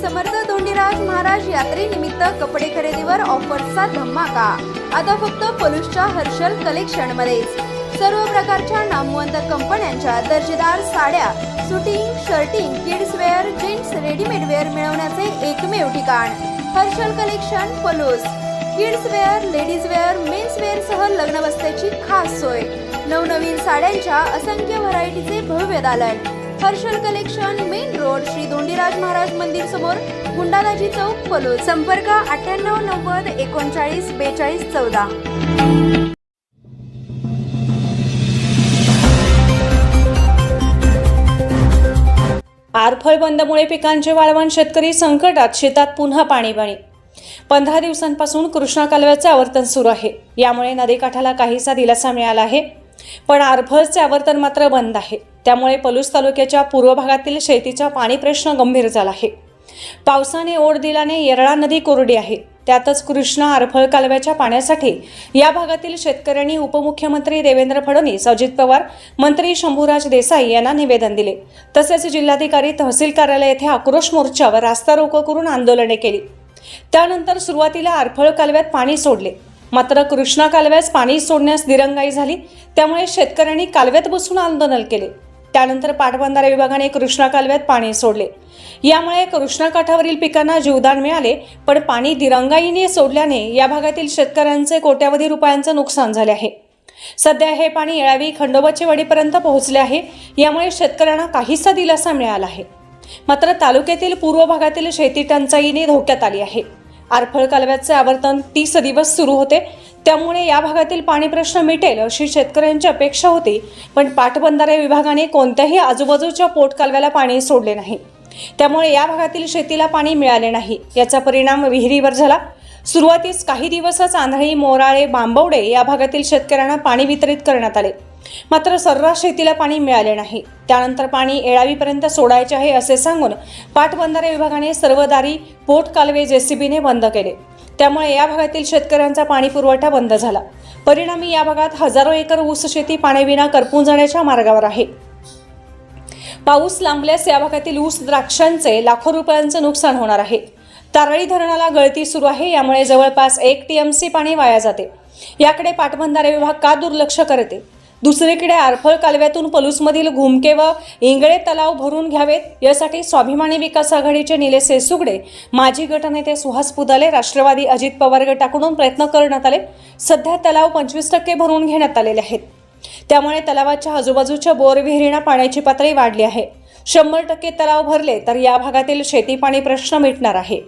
समर्थ धोंडीराज महाराज यात्रेनिमित्त कपडे खरेदीवर ऑफर्सचा धमाका. आता फक्त पलूसच्या हर्षल कलेक्शन मध्येच सर्व प्रकारच्या नामवंत कंपन्यांच्या दर्जेदार साड्या suiting shirting kids wear gents readymade wear मिळवण्याचे एकमेव ठिकाण. Harshal collection Palus. Kids wear ladies wear men's wear सह लग्नवस्त्याची खास सोय. नवनवीन साड्यांच्या असंख्य व्हरायटीचे भव्य दालन. Harshal collection main road Shri Dhondiraj Maharaj मंदिर समोर गुंडादाजी चौक पलूस संपर्क अठ्ठ्याण्णव नव्वद एकोणचाळीस बेचाळीस चौदा. आरफळ बंदमुळे पिकांचे वाळवण शेतकरी संकटात शेतात पुन्हा पाणी पाणी पंधरा दिवसांपासून कृष्णा कालव्याचे आवर्तन सुरू आहे. यामुळे नदीकाठाला काहीसा दिलासा मिळाला आहे. पण आरफळचे आवर्तन मात्र बंद आहे. त्यामुळे पलूस तालुक्याच्या पूर्व भागातील शेतीचा पाणी प्रश्न गंभीर झाला आहे. पावसाने ओढ दिल्याने येरळा नदी कोरडी आहे. त्यातच कृष्णा आरफळ कालव्याच्या पाण्यासाठी या भागातील शेतकऱ्यांनी उपमुख्यमंत्री देवेंद्र फडणवीस अजित पवार मंत्री शंभूराज देसाई यांना निवेदन दिले. तसेच जिल्हाधिकारी तहसील कार्यालय येथे आक्रोश मोर्चावर रास्ता रोको करून आंदोलने केली. त्यानंतर सुरुवातीला आरफळ कालव्यात पाणी सोडले. मात्र कृष्णा कालव्यास पाणी सोडण्यास दिरंगाई झाली. त्यामुळे शेतकऱ्यांनी कालव्यात बसून आंदोलन केले. त्यानंतर पाटबंधारे विभागाने कृष्णा कालव्यात पाणी सोडले. यामुळे कृष्णा काठावरील पिकांना जीवदान मिळाले पण पाणी दिरंगाईने सोडल्याने या भागातील शेतकऱ्यांचे कोट्यावधी रुपयांचे नुकसान झाले आहे. सध्या हे पाणी येळावी खंडोबाची वाडीपर्यंत पोहोचले आहे यामुळे शेतकऱ्यांना काहीसा दिलासा मिळाला आहे. मात्र तालुक्यातील पूर्व भागातील शेती टंचाईने धोक्यात आली आहे. आरफळ कालव्याचे आवर्तन तीस दिवस सुरू होते त्यामुळे या भागातील पाणी प्रश्न मिटेल अशी शेतकऱ्यांची अपेक्षा होती. पण पाटबंधारे विभागाने कोणत्याही आजूबाजूच्या पोटकालव्याला पाणी सोडले नाही. त्यामुळे या भागातील शेतीला पाणी मिळाले नाही. याचा परिणाम विहिरीवर झाला. सुरुवातीस काही दिवसच आंधळी मोराळे बांबवडे या भागातील शेतकऱ्यांना पाणी वितरित करण्यात आले. मात्र सर्रास शेतीला पाणी मिळाले नाही. त्यानंतर पाणी येळावीपर्यंत सोडायचे आहे असे सांगून पाटबंधारे विभागाने सर्व दारी पोट कालवे जेसीबीने बंद केले. त्यामुळे या भागातील शेतकऱ्यांचा पाणी पुरवठा बंद झाला. परिणामी या भागात हजारो एकर ऊस शेती पाण्याविना करपून जाण्याच्या मार्गावर आहे. पाऊस लांबल्यास या भागातील ऊस द्राक्षांचे लाखो रुपयांचे नुकसान होणार आहे. तारळी धरणाला गळती सुरू आहे यामुळे जवळपास एक टीएमसी पाणी वाया जाते. याकडे पाटबंधारे विभाग का दुर्लक्ष करते? दुसरीकडे आरफळ कालव्यातून पलूसमधील घुमके व इंगळे तलाव भरून घ्यावेत यासाठी स्वाभिमानी विकास आघाडीचे निलेश सेसुगडे माजी गटनेते सुहास पुदाले राष्ट्रवादी अजित पवार गटाकडून प्रयत्न करण्यात आले. सध्या तलाव पंचवीस टक्के भरून घेण्यात आलेले आहेत. त्यामुळे तलावाच्या आजूबाजूच्या बोरविहिरीना पाण्याची पातळी वाढली आहे. शंभर टक्के तलाव भरले तर या भागातील शेती पाणी प्रश्न मिटणार आहे.